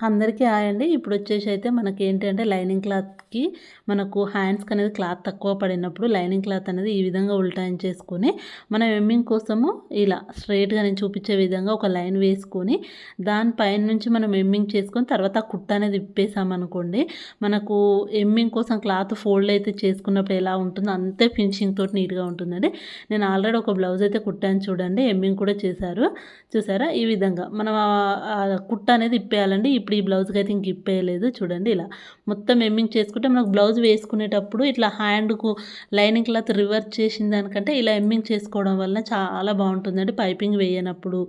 అందరికీ ఆయండి అండి. ఇప్పుడు వచ్చేసి అయితే మనకి ఏంటంటే లైనింగ్ క్లాత్కి మనకు హ్యాండ్స్కి అనేది క్లాత్ తక్కువ పడినప్పుడు లైనింగ్ క్లాత్ అనేది ఈ విధంగా ఉల్టాయిన్ చేసుకొని మనం ఎమ్మింగ్ కోసము ఇలా స్ట్రైట్గా నేను చూపించే విధంగా ఒక లైన్ వేసుకొని దానిపైన నుంచి మనం ఎమ్మింగ్ చేసుకొని తర్వాత కుట్ట అనేది ఇప్పేసామనుకోండి మనకు ఎమ్మింగ్ కోసం క్లాత్ ఫోల్డ్ అయితే చేసుకున్నప్పుడు ఎలా ఉంటుందో అంతే ఫినిషింగ్ తోటి నీట్గా ఉంటుందండి. నేను ఆల్రెడీ ఒక బ్లౌజ్ అయితే కుట్టాను చూడండి. ఎమ్మింగ్ కూడా చేశారు. చూసారా? ఈ విధంగా మనం కుట్ట అనేది ఇప్పేయాలండి ఇప్పుడు ఈ బ్లౌజ్కి అయితే ఇంక ఇప్పేయలేదు. చూడండి ఇలా మొత్తం ఎమ్మింగ్ చేసుకుంటే మనకు బ్లౌజ్ వేసుకునేటప్పుడు ఇట్లా హ్యాండ్కు లైనింగ్ క్లాత్ రివర్స్ చేసిన దానికంటే ఇలా ఎమ్మింగ్ చేసుకోవడం వల్ల చాలా బాగుంటుందండి. పైపింగ్ వేయనప్పుడు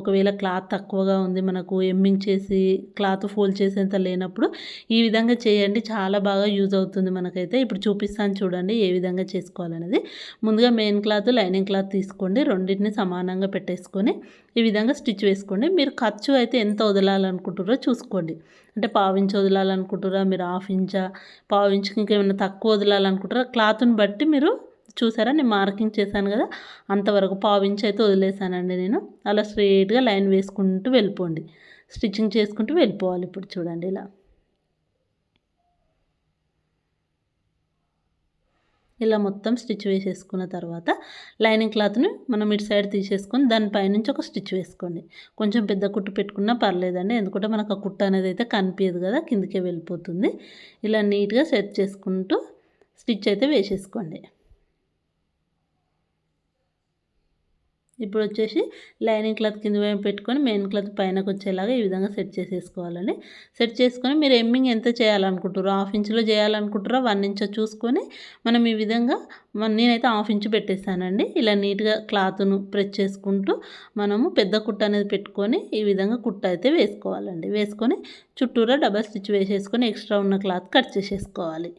ఒకవేళ క్లాత్ తక్కువగా ఉంది మనకు ఎమ్మింగ్ చేసి క్లాత్ ఫోల్డ్ చేసేంత లేనప్పుడు ఈ విధంగా చేయండి. చాలా బాగా యూజ్ అవుతుంది మనకైతే. ఇప్పుడు చూపిస్తాను చూడండి ఏ విధంగా చేసుకోవాలనేది. ముందుగా మెయిన్ క్లాత్ లైనింగ్ క్లాత్ తీసుకోండి. రెండింటిని సమానంగా పెట్టేసుకొని ఈ విధంగా స్టిచ్ వేసుకోండి. మీరు ఖర్చు అయితే ఎంత వదలాలనుకుంటారో చూసుకోండి. చూసుకోండి. అంటే పావించి వదలాలనుకుంటారా మీరు హాఫ్ ఇంచా పావించి ఇంకేమైనా తక్కువ వదలాలనుకుంటారా క్లాత్ని బట్టి మీరు చూసారా? నేను మార్కింగ్ చేశాను కదా అంతవరకు పావు అయితే వదిలేసానండి నేను. అలా స్ట్రైట్గా లైన్ వేసుకుంటూ వెళ్ళిపోండి. స్టిచ్చింగ్ చేసుకుంటూ వెళ్ళిపోవాలి ఇప్పుడు చూడండి ఇలా. ఇలా మొత్తం స్టిచ్ వేసేసుకున్న తర్వాత లైనింగ్ క్లాత్ని మనం ఇటు సైడ్ తీసేసుకొని దానిపైనుంచి ఒక స్టిచ్ వేసుకోండి. కొంచెం పెద్ద కుట్టు పెట్టుకున్నా పర్లేదండి. ఎందుకంటే మనకు ఆ కుట్టు అనేది అయితే కనిపించదు కదా కిందకే వెళ్ళిపోతుంది. ఇలా నీట్గా సెట్ చేసుకుంటూ స్టిచ్ అయితే వేసేసుకోండి. ఇప్పుడు వచ్చేసి లైనింగ్ క్లాత్ కింద వైపు పెట్టుకొని మెయిన్ క్లాత్ పైనకు వచ్చేలాగా ఈ విధంగా సెట్ చేసేసుకోవాలండి. సెట్ చేసుకొని మీరు ఎమ్మింగ్ ఎంత చేయాలనుకుంటారు హాఫ్ ఇంచ్లో చేయాలనుకుంటారో వన్ ఇంచ్ చూసుకొని మనం ఈ విధంగా నేనైతే హాఫ్ ఇంచు పెట్టేస్తానండి. ఇలా నీట్గా క్లాత్ను ప్రెస్ చేసుకుంటూ మనము పెద్ద కుట్ట అనేది పెట్టుకొని ఈ విధంగా కుట్ట అయితే వేసుకోవాలండి. వేసుకొని చుట్టూరా డబల్ స్టిచ్ వేసేసుకొని ఎక్స్ట్రా ఉన్న క్లాత్ కట్ చేసేసుకోవాలి.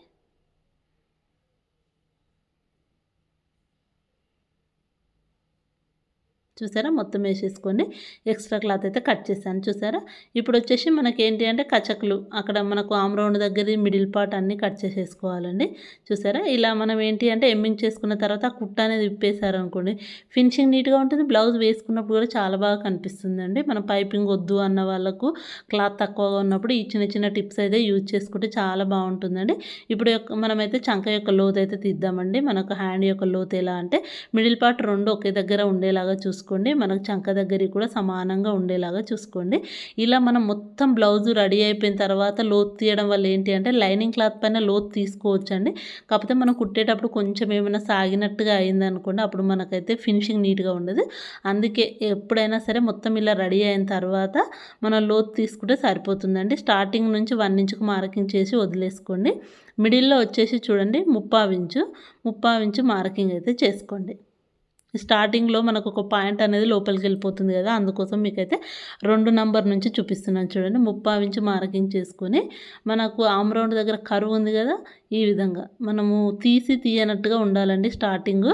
చూసారా? మొత్తం వేసేసుకొని ఎక్స్ట్రా క్లాత్ అయితే కట్ చేశాను. చూసారా? ఇప్పుడు వచ్చేసి మనకి ఏంటి అంటే కచకులు. అక్కడ మనకు ఆమ్రౌండ్ దగ్గర మిడిల్ పార్ట్ అన్నీ కట్ చేసేసుకోవాలండి. చూసారా? ఇలా మనం ఏంటి అంటే ఎమ్మింగ్ చేసుకున్న తర్వాత ఆ కుట్ట అనేది విప్పేశారు అనుకోండి ఫినిషింగ్ నీట్గా ఉంటుంది. బ్లౌజ్ వేసుకున్నప్పుడు కూడా చాలా బాగా కనిపిస్తుందండి. మనం పైపింగ్ వద్దు అన్న వాళ్ళకు క్లాత్ తక్కువగా ఉన్నప్పుడు ఈ చిన్న చిన్న టిప్స్ అయితే యూజ్ చేసుకుంటే చాలా బాగుంటుందండి. ఇప్పుడు మనమైతే చంక యొక్క లోతు అయితే తీద్దామండి. మనకు హ్యాండ్ యొక్క లోతు ఎలా అంటే మిడిల్ పార్ట్ రెండు ఒకే దగ్గర ఉండేలాగా చూసుకుంటాం చూసుకోండి. మనకు చంక దగ్గరికి కూడా సమానంగా ఉండేలాగా చూసుకోండి. ఇలా మనం మొత్తం బ్లౌజు రెడీ అయిపోయిన తర్వాత లోతు తీయడం వల్ల ఏంటి అంటే లైనింగ్ క్లాత్ పైన లోతు తీసుకోవచ్చండి. కాకపోతే మనం కుట్టేటప్పుడు కొంచెం ఏమైనా సాగినట్టుగా అయిందనుకోండి అప్పుడు మనకైతే ఫినిషింగ్ నీట్గా ఉండదు. అందుకే ఎప్పుడైనా సరే మొత్తం ఇలా రెడీ అయిన తర్వాత మనం లోతు తీసుకుంటే సరిపోతుందండి. స్టార్టింగ్ నుంచి వన్ ఇంచుకు మార్కింగ్ చేసి వదిలేసుకోండి. మిడిల్లో వచ్చేసి చూడండి ముప్పావించు ముప్పావించు మార్కింగ్ అయితే చేసుకోండి. స్టార్టింగ్లో మనకు ఒక పాయింట్ అనేది లోపలికి వెళ్ళిపోతుంది కదా అందుకోసం మీకైతే రెండు నంబర్ నుంచి చూపిస్తున్నాను చూడండి. ముప్పావు ఇంచు మార్కింగ్ చేసుకొని మనకు ఆమ్రౌండ్ దగ్గర కరువు ఉంది కదా ఈ విధంగా మనము తీసి తీయనట్టుగా ఉండాలండి స్టార్టింగ్.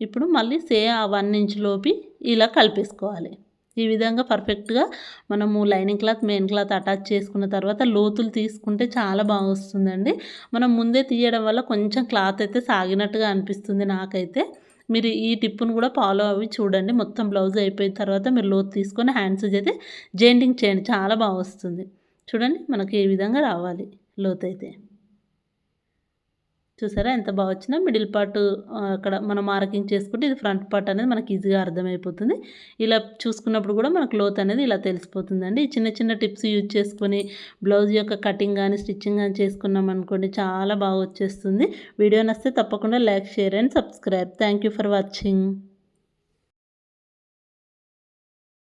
ఇప్పుడు మళ్ళీ సే ఆ వన్ ఇంచ్ లోపి ఇలా కలిపేసుకోవాలి. ఈ విధంగా పర్ఫెక్ట్గా మనము lining cloth main cloth attach చేసుకున్న తర్వాత లోతులు తీసుకుంటే చాలా బాగా వస్తుందండి. మనం ముందే తీయడం వల్ల కొంచెం క్లాత్ అయితే సాగినట్టుగా అనిపిస్తుంది నాకైతే. మీరు ఈ టిప్పును కూడా ఫాలో అవి చూడండి. మొత్తం బ్లౌజ్ అయిపోయిన తర్వాత మీరు లోతు తీసుకొని హ్యాండ్స్ అయితే జెయింటింగ్ చేయండి. చాలా బాగా వస్తుంది. చూడండి మనకి ఏ విధంగా రావాలి లోతు అయితే. చూసారా? ఎంత బాగా వచ్చినా మిడిల్ పార్ట్ అక్కడ మనం మార్కింగ్ చేసుకుంటే ఇది ఫ్రంట్ పార్ట్ అనేది మనకి ఈజీగా అర్థమైపోతుంది. ఇలా చూసుకున్నప్పుడు కూడా మనకు లోత్ అనేది ఇలా తెలిసిపోతుందండి. చిన్న చిన్న టిప్స్ యూజ్ చేసుకొని బ్లౌజ్ యొక్క కటింగ్ కానీ స్టిచ్చింగ్ కానీ చేసుకున్నాం అనుకోండి చాలా బాగా వచ్చేస్తుంది. వీడియో నస్తే తప్పకుండా like share and subscribe. Thank for watching.